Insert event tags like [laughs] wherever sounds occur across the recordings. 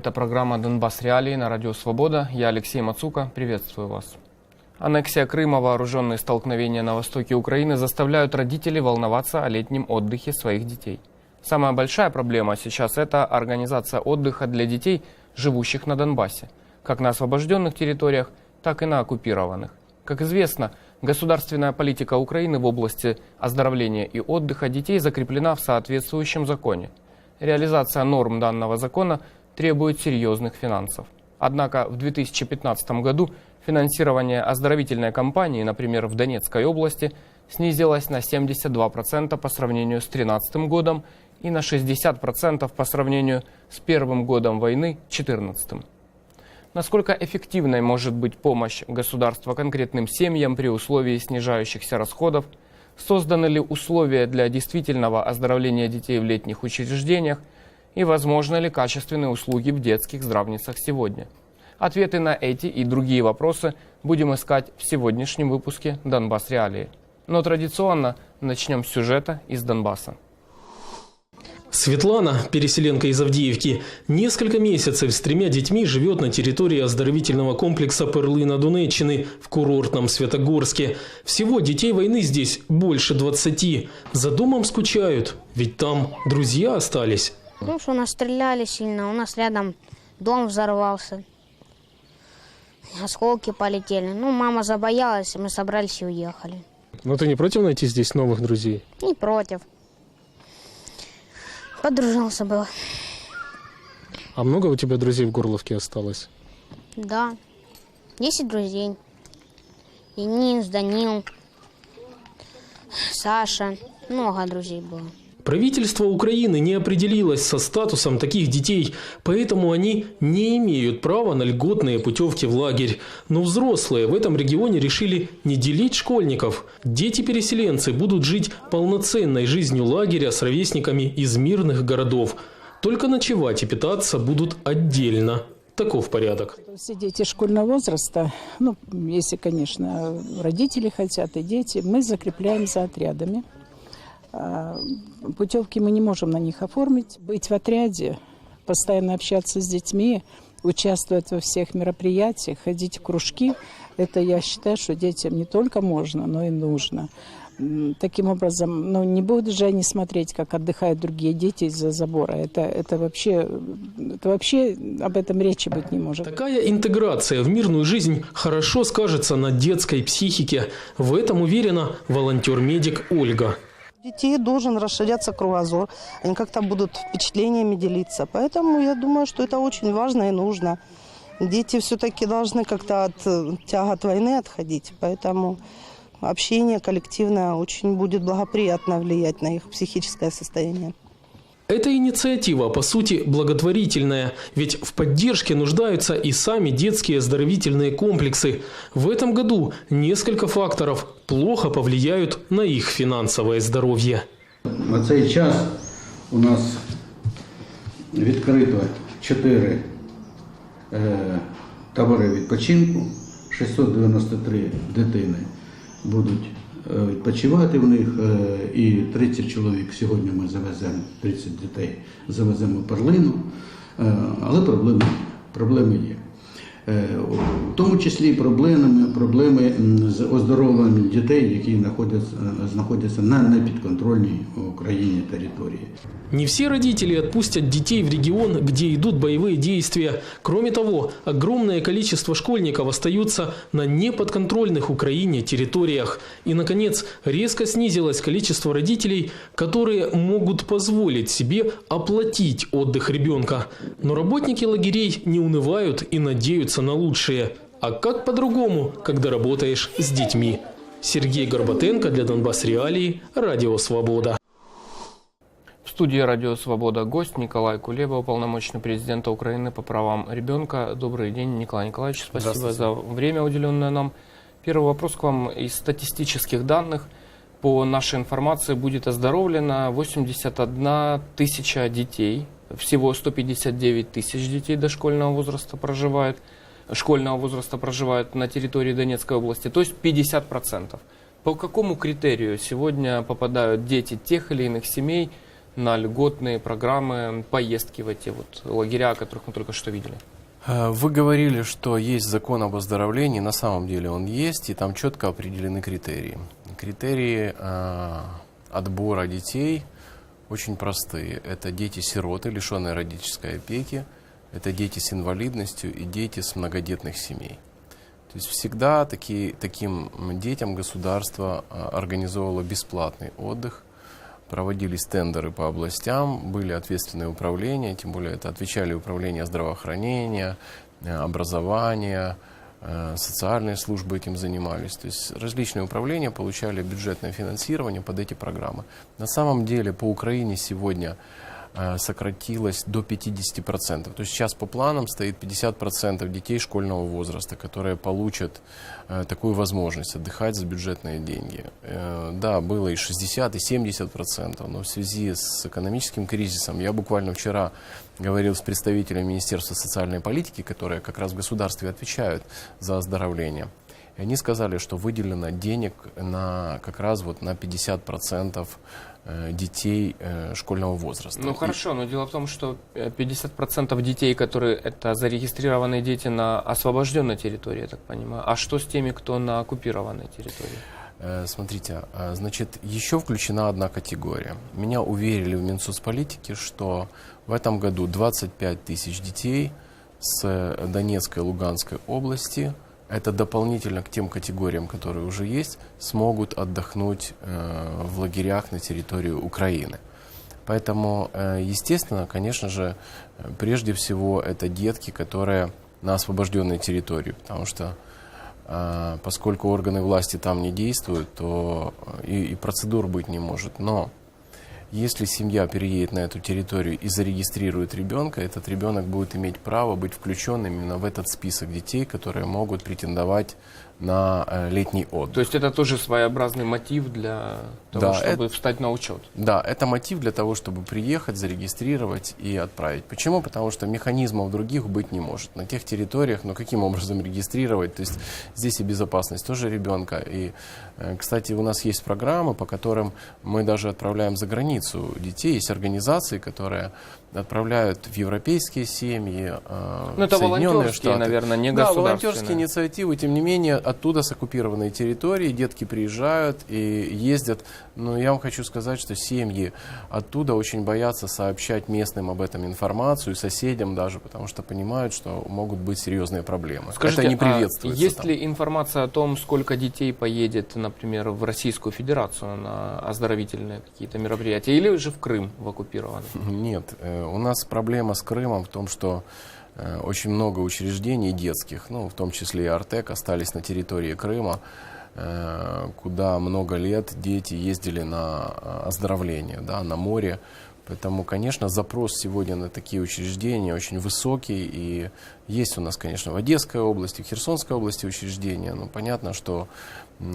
Это программа «Донбасс Реалии» на Радио Свобода. Я Алексей Мацука. Приветствую вас. Аннексия Крыма, вооруженные столкновения на востоке Украины заставляют родителей волноваться о летнем отдыхе своих детей. Самая большая проблема сейчас – это организация отдыха для детей, живущих на Донбассе, как на освобожденных территориях, так и на оккупированных. Как известно, государственная политика Украины в области оздоровления и отдыха детей закреплена в соответствующем законе. Реализация норм данного закона требует серьезных финансов. Однако в 2015 году финансирование оздоровительной кампании, например, в Донецкой области, снизилось на 72% по сравнению с 2013 годом и на 60% по сравнению с первым годом войны 2014. Насколько эффективной может быть помощь государства конкретным семьям при условии снижающихся расходов? Созданы ли условия для действительного оздоровления детей в летних учреждениях? И возможны ли качественные услуги в детских здравницах сегодня? Ответы на эти и другие вопросы будем искать в сегодняшнем выпуске «Донбасс Реалии». Но традиционно начнем с сюжета из Донбасса. Светлана, переселенка из Авдеевки, несколько месяцев с тремя детьми живет на территории оздоровительного комплекса Перлына Донеччины в курортном Светогорске. Всего детей войны здесь больше 20. За домом скучают, ведь там друзья остались. Ну, что нас стреляли сильно, у нас рядом дом взорвался. Осколки полетели. Ну, мама забоялась, мы собрались и уехали. Но ты не против найти здесь новых друзей? Не против. Подружился было. А много у тебя друзей в Горловке осталось? Да. Десять друзей. Денис, Данил, Саша. Много друзей было. Правительство Украины не определилось со статусом таких детей, поэтому они не имеют права на льготные путевки в лагерь. Но взрослые в этом регионе решили не делить школьников. Дети-переселенцы будут жить полноценной жизнью лагеря с ровесниками из мирных городов. Только ночевать и питаться будут отдельно. Таков порядок. Все дети школьного возраста, ну, если, конечно, родители хотят и дети, мы закрепляем за отрядами. А, Путевки мы не можем на них оформить. Быть в отряде, постоянно общаться с детьми, участвовать во всех мероприятиях, ходить в кружки, это я считаю, что детям не только можно, но и нужно. Таким образом, ну, не будут же они смотреть, как отдыхают другие дети из-за забора. Это, это, вообще, это вообще об этом речи быть не может. Такая интеграция в мирную жизнь хорошо скажется на детской психике. В этом уверена волонтер-медик Ольга. Детей должен расширяться кругозор, они как-то будут впечатлениями делиться. Поэтому я думаю, что это очень важно и нужно. Дети все-таки должны как-то от э, тягот войны отходить, поэтому общение коллективное очень будет благоприятно влиять на их психическое состояние. Эта инициатива, по сути, благотворительная, ведь в поддержке нуждаются и сами детские оздоровительные комплексы. В этом году несколько факторов плохо повлияют на их финансовое здоровье. На цей час у нас відкрито 4 е, табори відпочинку, 693 дитини будуть е, відпочивати в них, е, і 30 чоловік сьогодні ми завеземо, 30 дітей завеземо в перлину, Е, але проблеми, проблеми є. Е, В тому числі проблеми, проблеми м, з оздоровленням дітей, які знаходяться, знаходяться на непідконтрольній Україні території. Не все родители отпустят детей в регион, где идут боевые действия. Кроме того, огромное количество школьников остаются на неподконтрольных Украине территориях. И, наконец, резко снизилось количество родителей, которые могут позволить себе оплатить отдых ребенка. Но работники лагерей не унывают и надеются на лучшее. А как по-другому, когда работаешь с детьми? Сергей Горбатенко для Донбасс Реалии, Радио Свобода. В студии «Радио Свобода» гость Николай Кулеба, уполномоченный президента Украины по правам ребенка. Добрый день, Николай Николаевич. Спасибо за время, уделенное нам. Первый вопрос к вам. Из статистических данных по нашей информации будет оздоровлено 81 тысяча детей. Всего 159 тысяч детей дошкольного возраста проживает, школьного возраста проживают на территории Донецкой области, то есть 50%. По какому критерию сегодня попадают дети тех или иных семей на льготные программы, поездки в эти вот лагеря, о которых мы только что видели? Э, Вы говорили, что есть закон об оздоровлении. На самом деле он есть, и там четко определены критерии. Критерии э, отбора детей очень простые. Это дети-сироты, лишенные родительской опеки, это дети с инвалидностью и дети с многодетных семей. То есть всегда такие, таким детям государство э, организовывало бесплатный отдых, проводились тендеры по областям, были ответственные управления, тем более это отвечали управления здравоохранения, э, образования, э, социальные службы этим занимались. То есть различные управления получали бюджетное финансирование под эти программы. На самом деле по Украине сегодня сократилось до 50%. То есть сейчас по планам стоит 50% детей школьного возраста, которые получат э, такую возможность отдыхать за бюджетные деньги. Э, Да, было и 60, и 70%, но в связи с экономическим кризисом, я буквально вчера говорил с представителями Министерства социальной политики, которые как раз в государстве отвечают за оздоровление. И они сказали, что выделено денег на как раз вот на 50% э, детей э, школьного возраста. Ну хорошо, но дело в том, что э, 50% детей, которые это зарегистрированные дети на освобожденной территории, я так понимаю. А что с теми, кто на оккупированной территории? Э, Смотрите, э, значит, еще включена одна категория. Меня уверили в Минсоцполитике, что в этом году 25 тысяч детей с э, Донецкой и Луганской области, это дополнительно к тем категориям, которые уже есть, смогут отдохнуть э, в лагерях на территории Украины. Поэтому, э, естественно, конечно же, э, прежде всего это детки, которые на освобожденной территории, потому что а, поскольку органы власти там не действуют, то э, и, и процедур быть не может. Но если семья переедет на эту территорию и зарегистрирует ребенка, этот ребенок будет иметь право быть включенным именно в этот список детей, которые могут претендовать на э, летний отдых. То есть это тоже своеобразный мотив для того, Да, чтобы встать на учет. Да, это мотив для того, чтобы приехать, зарегистрировать и отправить. Почему? Потому что механизмов других быть не может. На тех территориях, но каким образом регистрировать? То есть здесь и безопасность тоже ребенка. И, э, кстати, у нас есть программы, по которым мы даже отправляем за границу детей. Есть организации, которые отправляют в европейские семьи, э, Ну, это Соединенные Штаты. наверное, не Да, волонтерские инициативы, тем не менее, оттуда с оккупированной территории детки приезжают и ездят. Но я вам хочу сказать, что семьи оттуда очень боятся сообщать местным об этом информацию, соседям даже, потому что понимают, что могут быть серьезные проблемы. Скажите, Это не а приветствуется. есть там. ли информация о том, сколько детей поедет, например, в Российскую Федерацию на оздоровительные какие-то мероприятия, или же в Крым, в оккупированный? Нет, э, у нас проблема с Крымом в том, что э, очень много учреждений детских, ну, в том числе и Артек, остались на территории Крыма, э, куда много лет дети ездили на э, оздоровление, да, на море. Поэтому, конечно, запрос сегодня на такие учреждения очень высокий. И есть у нас, конечно, в Одесской области, в Херсонской области учреждения. Но понятно, что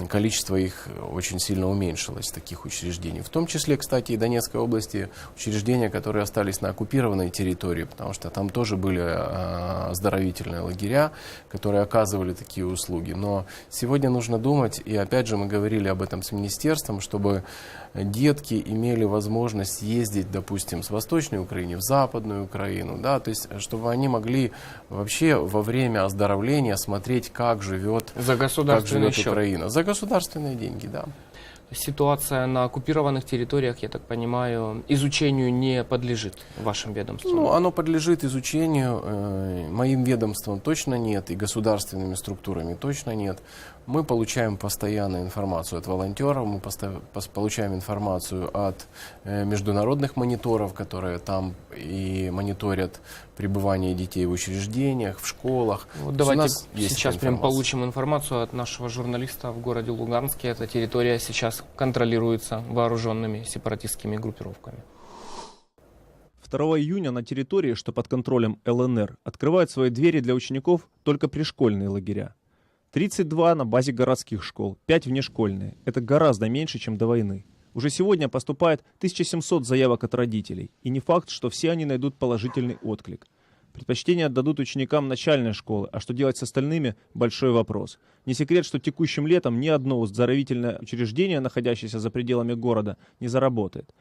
количество их очень сильно уменьшилось, таких учреждений. В том числе, кстати, и Донецкой области учреждения, которые остались на оккупированной территории, потому что там тоже были а, оздоровительные лагеря, которые оказывали такие услуги. Но сегодня нужно думать, и опять же мы говорили об этом с министерством, чтобы детки имели возможность ездить, допустим, с Восточной Украины в Западную Украину, да, то есть чтобы они могли вообще во время оздоровления смотреть, как живет, За как живет счет. Украина. За государственные деньги, да. Ситуация на оккупированных территориях, я так понимаю, изучению не подлежит вашим ведомствам. Ну, оно подлежит изучению. э, Моим ведомством точно нет, и государственными структурами точно нет. Мы получаем постоянно информацию от волонтеров, мы получаем информацию от э, международных мониторов, которые там и мониторят пребывание детей в учреждениях, в школах. Вот давайте сейчас прям получим информацию от нашего журналиста в городе Луганске. Эта территория сейчас контролируется вооруженными сепаратистскими группировками. 2 июня на территории, что под контролем ЛНР, открывают свои двери для учеников только пришкольные лагеря. 32 на базе городских школ, 5 внешкольные. Это гораздо меньше, чем до войны. Уже сегодня поступает 1700 заявок от родителей. И не факт, что все они найдут положительный отклик. Предпочтение отдадут ученикам начальной школы, а что делать с остальными – большой вопрос. Не секрет, что текущим летом ни одно оздоровительное учреждение, находящееся за пределами города, не заработает.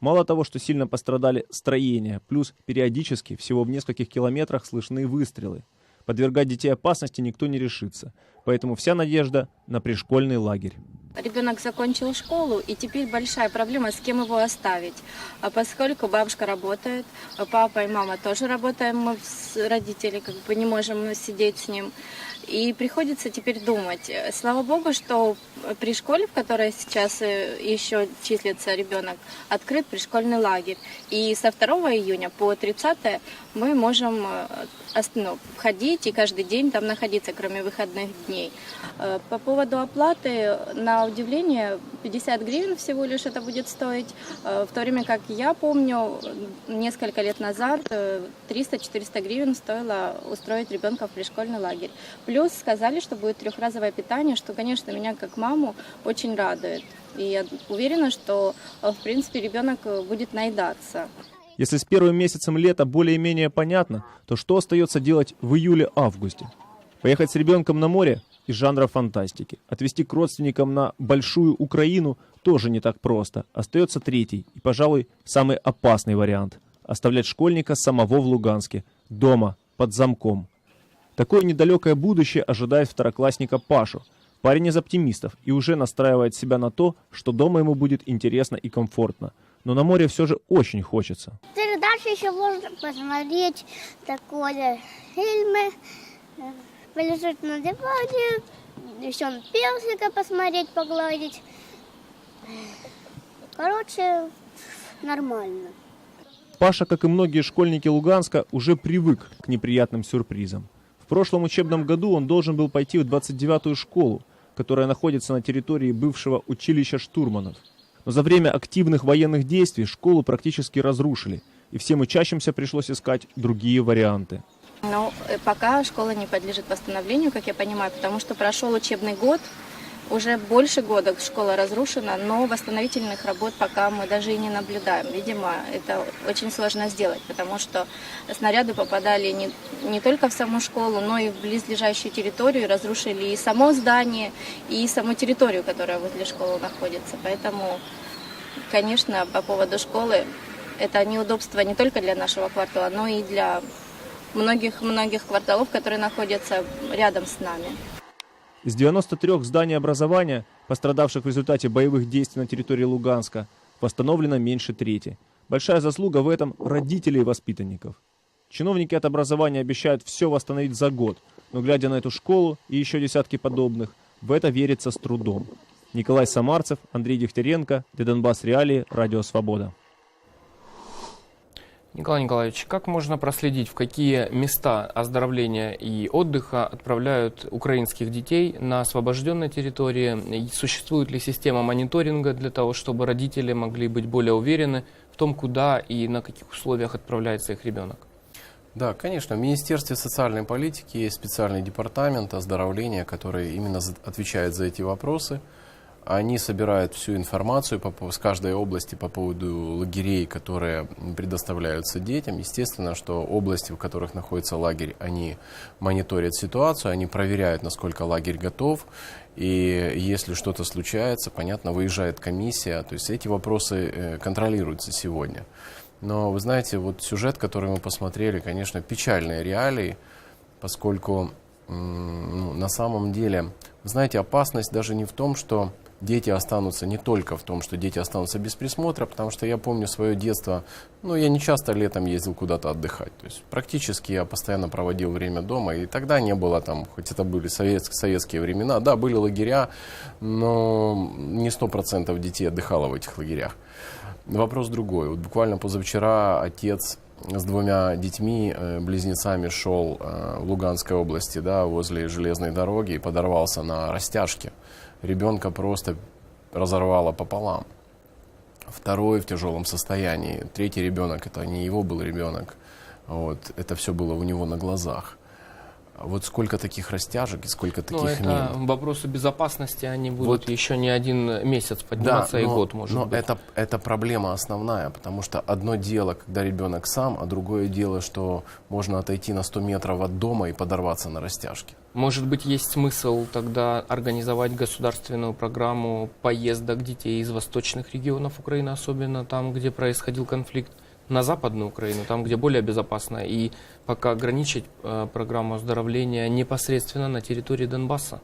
Мало того, что сильно пострадали строения, плюс периодически, всего в нескольких километрах, слышны выстрелы. Подвергать детей опасности никто не решится. Поэтому вся надежда на пришкольный лагерь. Ребенок закончил школу, и теперь большая проблема, с кем его оставить. А поскольку бабушка работает, а папа и мама тоже работаем, мы с родители как бы не можем сидеть с ним. И приходится теперь думать. Слава богу, что при школе, в которой сейчас э, еще числится ребенок, открыт пришкольный лагерь. И со 2 июня по 30 мы можем э, ну, ходить и каждый день там находиться, кроме выходных дней. Э, По поводу оплаты, на удивление, 50 гривен всего лишь это будет стоить, э, в то время как я помню, несколько лет назад э, 300-400 гривен стоило устроить ребенка в пришкольный лагерь. Плюс сказали, что будет трехразовое питание, что, конечно, меня как маму очень радует. И я уверена, что, э, в принципе, ребенок э, будет наедаться. Если с первым месяцем лета более-менее понятно, то что остается делать в июле-августе? Поехать с ребенком на море из жанра фантастики. Отвезти к родственникам на большую Украину тоже не так просто. Остается третий и, пожалуй, самый опасный вариант. Оставлять школьника самого в Луганске, дома, под замком. Такое недалекое будущее ожидает второклассника Пашу. Парень из оптимистов и уже настраивает себя на то, что дома ему будет интересно и комфортно. Но на море все же очень хочется. Дальше еще можно посмотреть такое фильмы, полежать на диване, еще песика посмотреть, погладить. Короче, нормально. Паша, как и многие школьники Луганска, уже привык к неприятным сюрпризам. В прошлом учебном году он должен был пойти в 29-ю школу, которая находится на территории бывшего училища штурманов. Но за время активных военных действий школу практически разрушили, и всем учащимся пришлось искать другие варианты. Но э, пока школа не подлежит восстановлению, как я понимаю, потому что прошел учебный год, уже больше года школа разрушена, но восстановительных работ пока мы даже и не наблюдаем. Видимо, это очень сложно сделать, потому что снаряды попадали не, не только в саму школу, но и в близлежащую территорию, разрушили и само здание, и саму территорию, которая возле школы находится. Поэтому, конечно, по поводу школы, это неудобство не только для нашего квартала, но и для многих-многих кварталов, которые находятся рядом с нами. Из 93 зданий образования, пострадавших в результате боевых действий на территории Луганска, восстановлено меньше трети. Большая заслуга в этом родителей воспитанников. Чиновники от образования обещают все восстановить за год, но глядя на эту школу и еще десятки подобных, в это верится с трудом. Николай Самарцев, Андрей Дегтяренко, Донбасс Реалии, Радио Свобода. Николай Николаевич, как можно проследить, в какие места оздоровления и отдыха отправляют украинских детей на освобожденной территории? И существует ли система мониторинга для того, чтобы родители могли быть более уверены в том, куда и на каких условиях отправляется их ребенок? Да, конечно. В Министерстве социальной политики есть специальный департамент оздоровления, который именно отвечает за эти вопросы. Они собирают всю информацию по, с каждой области по поводу лагерей, которые предоставляются детям. Естественно, что области, в которых находится лагерь, они мониторят ситуацию, они проверяют, насколько лагерь готов. И если что-то случается, понятно, выезжает комиссия. То есть эти вопросы э, контролируются сегодня. Но вы знаете, вот сюжет, который мы посмотрели, конечно, печальные реалии, поскольку ну, на самом деле, знаете, опасность даже не в том, что дети останутся, не только в том, что дети останутся без присмотра, потому что я помню свое детство, ну, я не часто летом ездил куда-то отдыхать, то есть практически я постоянно проводил время дома, и тогда не было там, хоть это были совет- советские времена, да, были лагеря, но не сто процентов детей отдыхало в этих лагерях. Вопрос другой. Вот буквально позавчера отец с двумя детьми, э, близнецами, шел э, в Луганской области, да, возле железной дороги и подорвался на растяжке. Ребенка просто разорвало пополам. Второй в тяжелом состоянии. Третий ребенок, это не его был ребенок. Вот, это все было у него на глазах. Вот сколько таких растяжек и сколько Ну, таких это мин. вопросы безопасности, они будут Вот. еще не один месяц подниматься, и но, год, может но быть. Это, это проблема основная, потому что одно дело, когда ребенок сам, а другое дело, что можно отойти на 100 метров от дома и подорваться на растяжке. Может быть, есть смысл тогда организовать государственную программу поездок детей из восточных регионов Украины, особенно там, где происходил конфликт, на западную Украину, там, где более безопасно, и пока ограничить э, программу оздоровления непосредственно на территории Донбасса?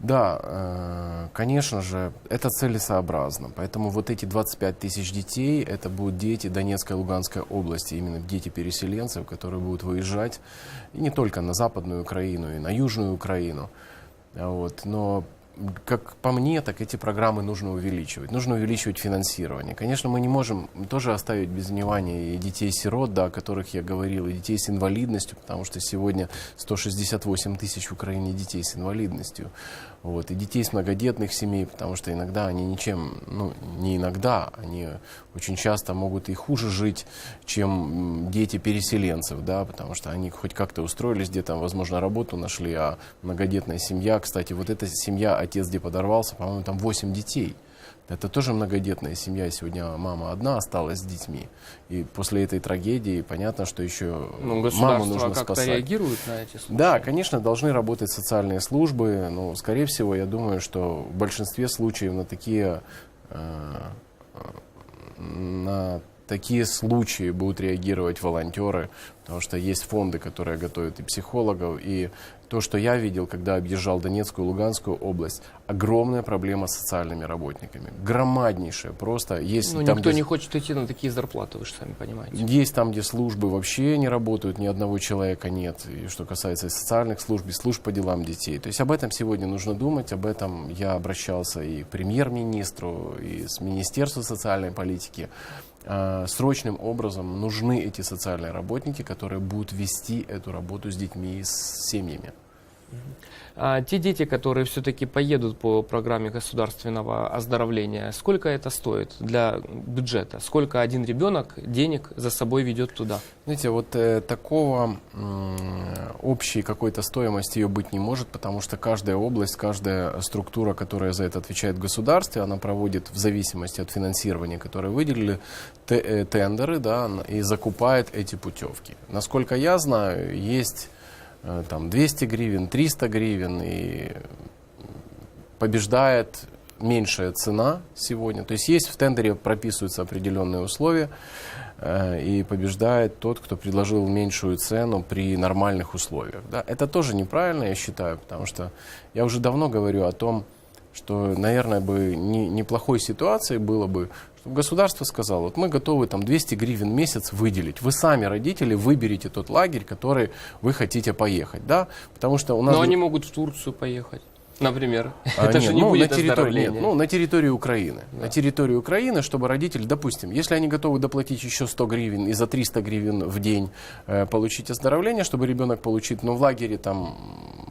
Да, э, конечно же, это целесообразно. Поэтому вот эти 25 тысяч детей, это будут дети Донецкой и Луганской области, именно дети переселенцев, которые будут выезжать и не только на Западную Украину, и на Южную Украину. Вот. Но как по мне, так эти программы нужно увеличивать. Нужно увеличивать финансирование. Конечно, мы не можем тоже оставить без внимания и детей-сирот, да, о которых я говорил, и детей с инвалидностью, потому что сегодня 168 тысяч в Украине детей с инвалидностью. Вот, и детей с многодетных семей, потому что иногда они ничем, ну, не иногда, они очень часто могут и хуже жить, чем дети переселенцев, да, потому что они хоть как-то устроились где-то, возможно, работу нашли, а многодетная семья, кстати, вот эта семья, отец где подорвался, по-моему, там 8 детей. Это тоже многодетная семья, сегодня мама одна осталась с детьми. И после этой трагедии понятно, что еще Ну, маму нужно как-то спасать. реагирует на эти случаи? Да, конечно, должны работать социальные службы, но, скорее всего, я думаю, что в большинстве случаев на такие, э, на такие случаи будут реагировать волонтеры, потому что есть фонды, которые готовят и психологов, и то, что я видел, когда объезжал Донецкую и Луганскую область, огромная проблема с социальными работниками, громаднейшая, просто есть Ну, там, никто где- не хочет идти на такие зарплаты, вы же сами понимаете. есть там, где службы вообще не работают, ни одного человека нет. И что касается социальных служб, и служб по делам детей. То есть об этом сегодня нужно думать, об этом я обращался и к премьер-министру, и с Министерством социальной политики. А, Срочным образом нужны эти социальные работники, которые будут вести эту работу с детьми и с семьями. А те дети, которые все-таки поедут по программе государственного оздоровления, сколько это стоит для бюджета? Сколько один ребенок денег за собой ведет туда? Знаете, вот э, такого м, общей какой-то стоимости ее быть не может, потому что каждая область, каждая структура, которая за это отвечает государстве, она проводит в зависимости от финансирования, которое выделили, э, тендеры, да, и закупает эти путевки. Насколько я знаю, есть э, там 200 гривен, 300 гривен, и побеждает меньшая цена сегодня. То есть есть в тендере прописываются определенные условия, э, и побеждает тот, кто предложил меньшую цену при нормальных условиях. Да? Это тоже неправильно, я считаю, потому что я уже давно говорю о том, что, наверное, бы не, неплохой ситуацией было бы, чтобы государство сказало, вот мы готовы там 200 гривен в месяц выделить. Вы сами, родители, выберите тот лагерь, который вы хотите поехать. Да? Потому что у нас... Но они могут в Турцию поехать, например. А, [laughs] это нет, же не ну, будет на территории, нет, ну, на территории Украины. На территории Украины, чтобы родители, допустим, если они готовы доплатить еще 100 гривен и за 300 гривен в день э, получить оздоровление, чтобы ребенок получит, ну, в лагере там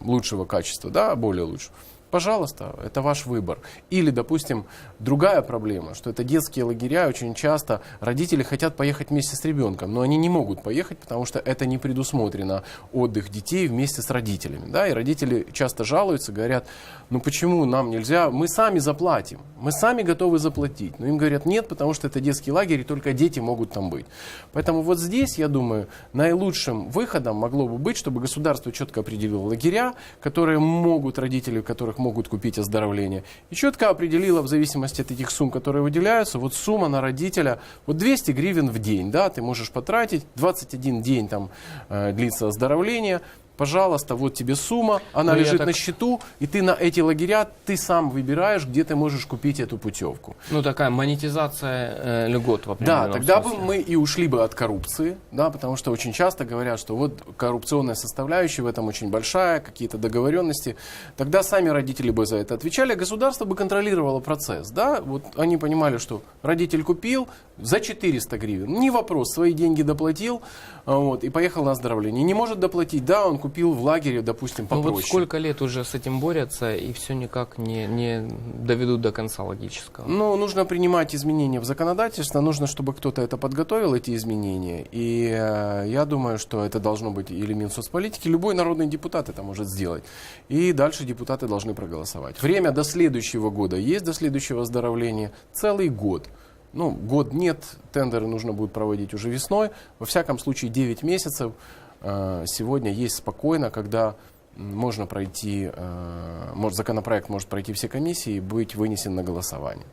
лучшего качества, да, более лучше. Пожалуйста, это ваш выбор. Или, допустим, другая проблема, что это детские лагеря, очень часто родители хотят поехать вместе с ребенком, но они не могут поехать, потому что это не предусмотрено отдых детей вместе с родителями. Да? И родители часто жалуются, говорят, ну почему нам нельзя, мы сами заплатим, мы сами готовы заплатить. Но им говорят, нет, потому что это детский лагерь, и только дети могут там быть. Поэтому вот здесь, я думаю, наилучшим выходом могло бы быть, чтобы государство четко определило лагеря, которые могут, родители которых могут купить оздоровление, и четко определило в зависимости от этих сумм, которые выделяются, вот сумма на родителя, вот 200 гривен в день, да, ты можешь потратить, 21 день там э, длится оздоровление, Пожалуйста, вот тебе сумма, она Ну, я лежит так- на счету, и ты на эти лагеря, ты сам выбираешь, где ты можешь купить эту путевку. Ну, такая монетизация э, льгот в Да, тогда бы смысле. мы и ушли бы от коррупции, да, потому что очень часто говорят, что вот коррупционная составляющая в этом очень большая, какие-то договоренности. Тогда сами родители бы за это отвечали, государство бы контролировало процесс, да. Вот они понимали, что родитель купил за 400 гривен, не вопрос, свои деньги доплатил, вот, и поехал на оздоровление. Не может доплатить, да, он купил в лагере, допустим, Ну попроще. вот сколько лет уже с этим борются, и все никак не, не доведут до конца логического. Ну, нужно принимать изменения в законодательство, нужно, чтобы кто-то это подготовил, эти изменения. И э, я думаю, что это должно быть или Минсоцполитики, любой народный депутат это может сделать. И дальше депутаты должны проголосовать. Время до следующего года есть, до следующего оздоровления, целый год. Ну, год нет, тендеры нужно будет проводить уже весной. Во всяком случае, 9 месяцев сегодня есть спокойно, когда можно пройти, э, может, законопроект может пройти все комиссии и быть вынесен на голосование.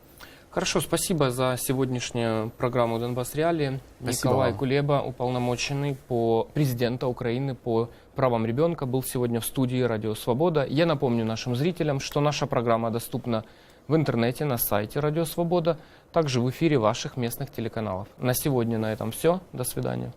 Хорошо, спасибо за сегодняшнюю программу «Донбасс Реалии». Спасибо Николай вам. Кулеба, уполномоченный по президента Украины по правам ребенка, был сегодня в студии «Радио Свобода». Я напомню нашим зрителям, что наша программа доступна в интернете на сайте «Радио Свобода», также в эфире ваших местных телеканалов. На сегодня на этом все. До свидания.